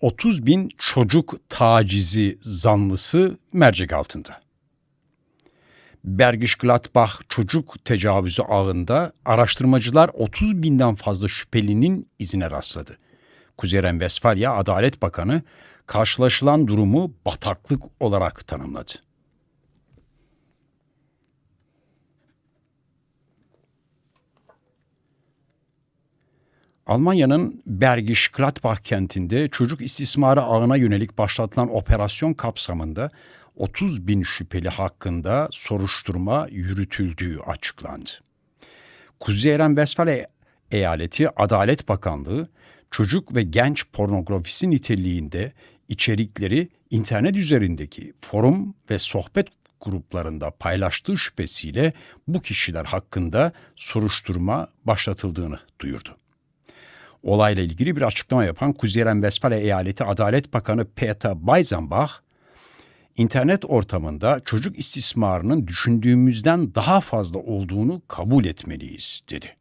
30 bin çocuk tacizi zanlısı mercek altında. Bergiş Gladbach çocuk tecavüzü ağında araştırmacılar 30 binden fazla şüphelinin izine rastladı. Kuzey Ren-Vesfalya Adalet Bakanı karşılaşılan durumu bataklık olarak tanımladı. Almanya'nın Bergisch Gladbach kentinde çocuk istismarı ağına yönelik başlatılan operasyon kapsamında 30 bin şüpheli hakkında soruşturma yürütüldüğü açıklandı. Kuzey Eren Vesfalya Eyaleti Adalet Bakanlığı çocuk ve genç pornografisi niteliğinde içerikleri internet üzerindeki forum ve sohbet gruplarında paylaştığı şüphesiyle bu kişiler hakkında soruşturma başlatıldığını duyurdu. Olayla ilgili bir açıklama yapan Kuzey Ren-Vesfalya Eyaleti Adalet Bakanı Peter Bayzenbach, internet ortamında çocuk istismarının düşündüğümüzden daha fazla olduğunu kabul etmeliyiz, dedi.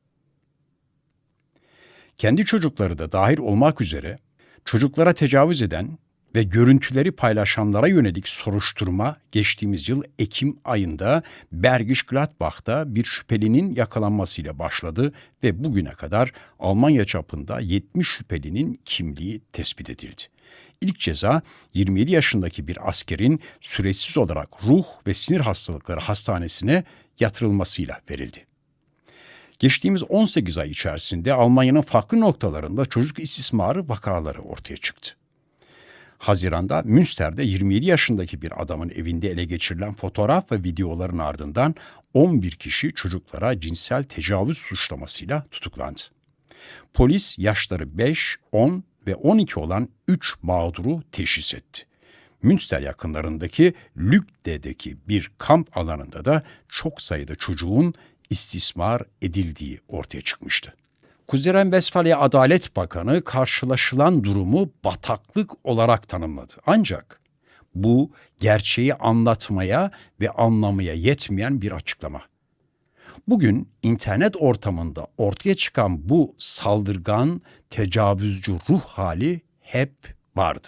Kendi çocukları da dahil olmak üzere çocuklara tecavüz eden ve görüntüleri paylaşanlara yönelik soruşturma geçtiğimiz yıl Ekim ayında Bergisch Gladbach'ta bir şüphelinin yakalanmasıyla başladı ve bugüne kadar Almanya çapında 70 şüphelinin kimliği tespit edildi. İlk ceza 27 yaşındaki bir askerin süresiz olarak ruh ve sinir hastalıkları hastanesine yatırılmasıyla verildi. Geçtiğimiz 18 ay içerisinde Almanya'nın farklı noktalarında çocuk istismarı vakaları ortaya çıktı. Haziranda Münster'de 27 yaşındaki bir adamın evinde ele geçirilen fotoğraf ve videoların ardından 11 kişi çocuklara cinsel tecavüz suçlamasıyla tutuklandı. Polis yaşları 5, 10 ve 12 olan 3 mağduru teşhis etti. Münster yakınlarındaki Lükde'deki bir kamp alanında da çok sayıda çocuğun istismar edildiği ortaya çıkmıştı. Kuzey Ren-Vesfalya Adalet Bakanı karşılaşılan durumu bataklık olarak tanımladı. Ancak bu gerçeği anlatmaya ve anlamaya yetmeyen bir açıklama. Bugün internet ortamında ortaya çıkan bu saldırgan, tecavüzcü ruh hali hep vardı.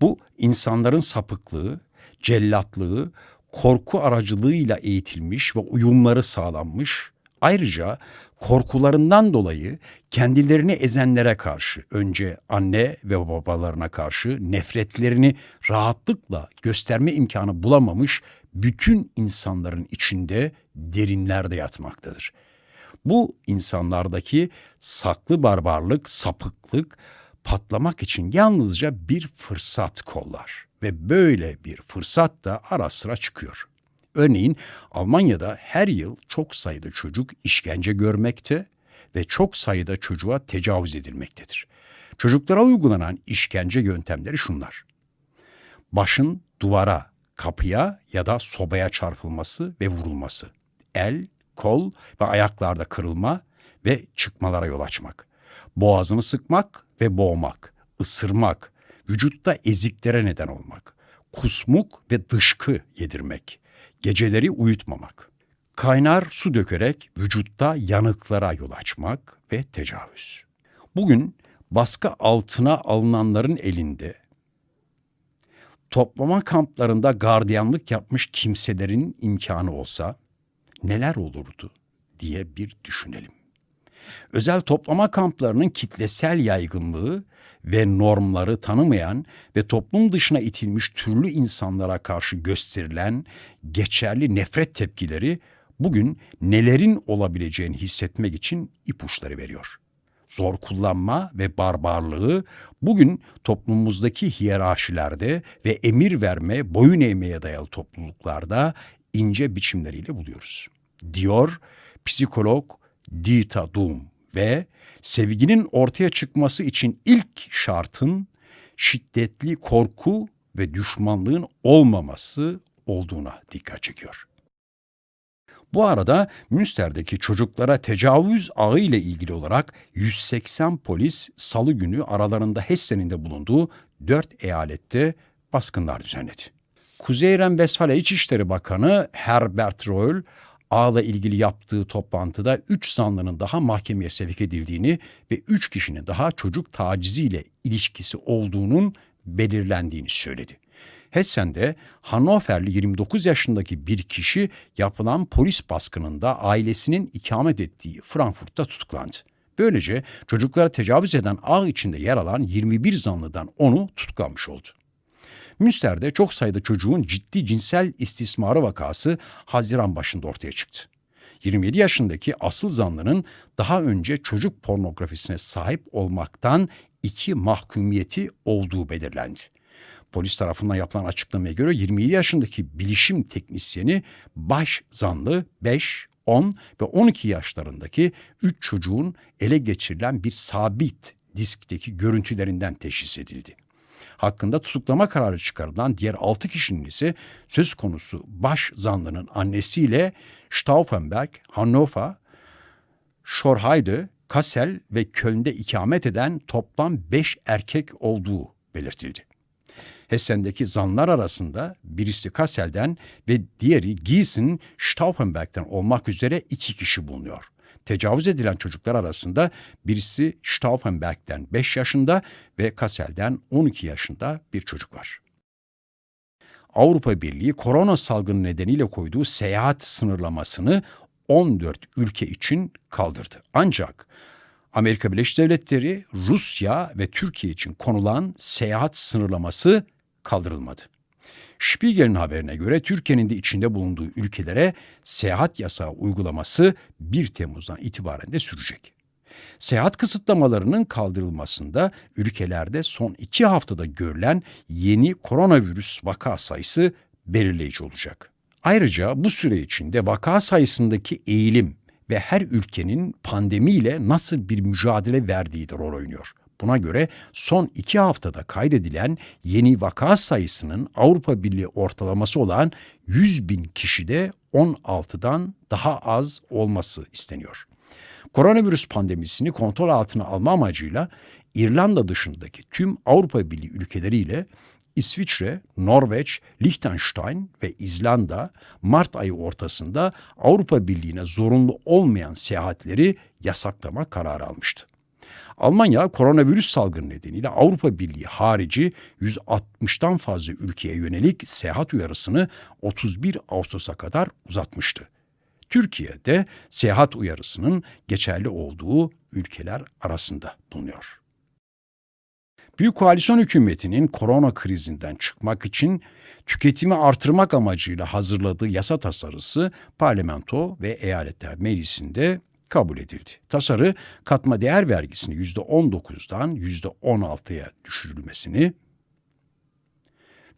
Bu insanların sapıklığı, cellatlığı, korku aracılığıyla eğitilmiş ve uyumları sağlanmış, ayrıca korkularından dolayı kendilerini ezenlere karşı önce anne ve babalarına karşı nefretlerini rahatlıkla gösterme imkanı bulamamış bütün insanların içinde derinlerde yatmaktadır. Bu insanlardaki saklı barbarlık, sapıklık patlamak için yalnızca bir fırsat kollar ve böyle bir fırsat da ara sıra çıkıyor. Örneğin Almanya'da her yıl çok sayıda çocuk işkence görmekte ve çok sayıda çocuğa tecavüz edilmektedir. Çocuklara uygulanan işkence yöntemleri şunlar. Başın duvara, kapıya ya da sobaya çarpılması ve vurulması. El, kol ve ayaklarda kırılma ve çıkmalara yol açmak. Boğazını sıkmak ve boğmak, ısırmak, vücutta eziklere neden olmak, kusmuk ve dışkı yedirmek, geceleri uyutmamak, kaynar su dökerek vücutta yanıklara yol açmak ve tecavüz. Bugün baskı altına alınanların elinde toplama kamplarında gardiyanlık yapmış kimselerin imkanı olsa neler olurdu diye bir düşünelim. Özel toplama kamplarının kitlesel yaygınlığı ve normları tanımayan ve toplum dışına itilmiş türlü insanlara karşı gösterilen geçerli nefret tepkileri bugün nelerin olabileceğini hissetmek için ipuçları veriyor. Zor kullanma ve barbarlığı bugün toplumumuzdaki hiyerarşilerde ve emir verme, boyun eğmeye dayalı topluluklarda ince biçimleriyle buluyoruz. Diyor psikolog Dita Doom ve sevginin ortaya çıkması için ilk şartın şiddetli korku ve düşmanlığın olmaması olduğuna dikkat çekiyor. Bu arada Münster'deki çocuklara tecavüz ağı ile ilgili olarak 180 polis salı günü aralarında Hessen'in de bulunduğu 4 eyalette baskınlar düzenledi. Kuzey Ren-Vesfalya İçişleri Bakanı Herbert Reul, ağla ilgili yaptığı toplantıda 3 zanlının daha mahkemeye sevk edildiğini ve 3 kişinin daha çocuk taciziyle ilişkisi olduğunun belirlendiğini söyledi. Hessen'de Hannoverli 29 yaşındaki bir kişi yapılan polis baskınında ailesinin ikamet ettiği Frankfurt'ta tutuklandı. Böylece çocuklara tecavüz eden ağ içinde yer alan 21 zanlıdan onu tutuklanmış oldu. Münster'de çok sayıda çocuğun ciddi cinsel istismarı vakası Haziran başında ortaya çıktı. 27 yaşındaki asıl zanlının daha önce çocuk pornografisine sahip olmaktan iki mahkumiyeti olduğu belirlendi. Polis tarafından yapılan açıklamaya göre 27 yaşındaki bilişim teknisyeni baş zanlı 5, 10 ve 12 yaşlarındaki 3 çocuğun ele geçirilen bir sabit diskteki görüntülerinden teşhis edildi. Hakkında tutuklama kararı çıkarılan diğer 6 kişinin ise söz konusu baş zanlının annesiyle Stauffenberg, Hannover, Schorheide, Kassel ve Köln'de ikamet eden toplam 5 erkek olduğu belirtildi. Hessen'deki zanlar arasında birisi Kassel'den ve diğeri Gießen, Stauffenberg'den olmak üzere iki kişi bulunuyor. Tecavüz edilen çocuklar arasında birisi Stauffenberg'den 5 yaşında ve Kassel'den 12 yaşında bir çocuk var. Avrupa Birliği korona salgını nedeniyle koyduğu seyahat sınırlamasını 14 ülke için kaldırdı. Ancak Amerika Birleşik Devletleri, Rusya ve Türkiye için konulan seyahat sınırlaması kaldırılmadı. Spiegel'in haberine göre Türkiye'nin de içinde bulunduğu ülkelere seyahat yasağı uygulaması 1 Temmuz'dan itibaren de sürecek. Seyahat kısıtlamalarının kaldırılmasında ülkelerde son iki haftada görülen yeni koronavirüs vaka sayısı belirleyici olacak. Ayrıca bu süre içinde vaka sayısındaki eğilim ve her ülkenin pandemiyle nasıl bir mücadele verdiği de rol oynuyor. Buna göre son iki haftada kaydedilen yeni vaka sayısının Avrupa Birliği ortalaması olan 100 bin kişide 16'dan daha az olması isteniyor. Koronavirüs pandemisini kontrol altına alma amacıyla İrlanda dışındaki tüm Avrupa Birliği ülkeleriyle İsviçre, Norveç, Liechtenstein ve İzlanda Mart ayı ortasında Avrupa Birliği'ne zorunlu olmayan seyahatleri yasaklama kararı almıştı. Almanya koronavirüs salgını nedeniyle Avrupa Birliği harici 160'tan fazla ülkeye yönelik seyahat uyarısını 31 Ağustos'a kadar uzatmıştı. Türkiye'de seyahat uyarısının geçerli olduğu ülkeler arasında bulunuyor. Büyük Koalisyon hükümetinin korona krizinden çıkmak için tüketimi artırmak amacıyla hazırladığı yasa tasarısı parlamento ve eyaletler meclisinde kabul edildi. Tasarı katma değer vergisini %19'dan %16'ya düşürülmesini,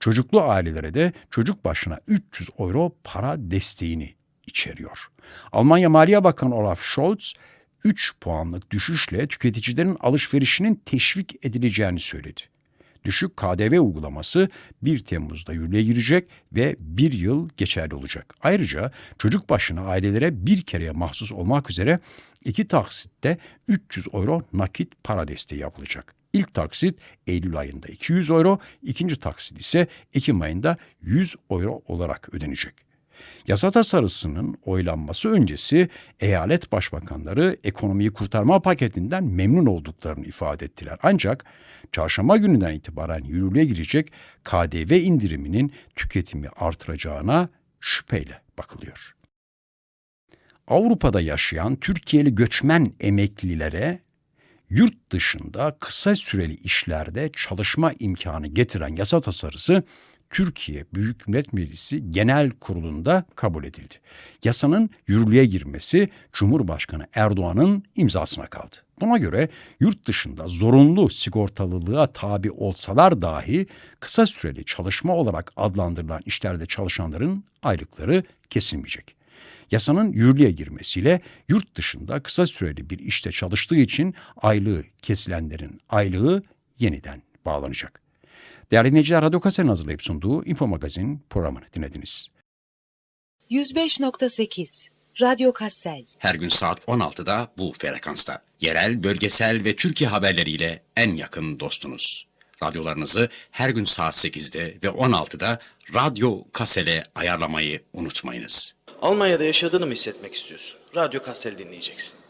çocuklu ailelere de çocuk başına 300 euro para desteğini içeriyor. Almanya Maliye Bakanı Olaf Scholz 3 puanlık düşüşle tüketicilerin alışverişinin teşvik edileceğini söyledi. Düşük KDV uygulaması 1 Temmuz'da yürürlüğe girecek ve bir yıl geçerli olacak. Ayrıca çocuk başına ailelere bir kereye mahsus olmak üzere iki taksitte 300 euro nakit para desteği yapılacak. İlk taksit Eylül ayında 200 euro, ikinci taksit ise Ekim ayında 100 euro olarak ödenecek. Yasa tasarısının oylanması öncesi eyalet başbakanları ekonomiyi kurtarma paketinden memnun olduklarını ifade ettiler. Ancak çarşamba gününden itibaren yürürlüğe girecek KDV indiriminin tüketimi artıracağına şüpheyle bakılıyor. Avrupa'da yaşayan Türkiye'li göçmen emeklilere yurt dışında kısa süreli işlerde çalışma imkanı getiren yasa tasarısı Türkiye Büyük Millet Meclisi Genel Kurulu'nda kabul edildi. Yasanın yürürlüğe girmesi Cumhurbaşkanı Erdoğan'ın imzasına kaldı. Buna göre yurt dışında zorunlu sigortalılığa tabi olsalar dahi kısa süreli çalışma olarak adlandırılan işlerde çalışanların aylıkları kesilmeyecek. Yasanın yürürlüğe girmesiyle yurt dışında kısa süreli bir işte çalıştığı için aylığı kesilenlerin aylığı yeniden bağlanacak. Değerli dinleyiciler, Radyo Kase'nin hazırlayıp sunduğu Info Magazin programını dinlediniz. 105.8 Radyo Kassel Her gün saat 16'da bu frekansta. Yerel, bölgesel ve Türkiye haberleriyle en yakın dostunuz. Radyolarınızı her gün saat 8'de ve 16'da Radyo Kasel'e ayarlamayı unutmayınız. Almanya'da yaşadığını mı hissetmek istiyorsun? Radyo Kassel dinleyeceksin.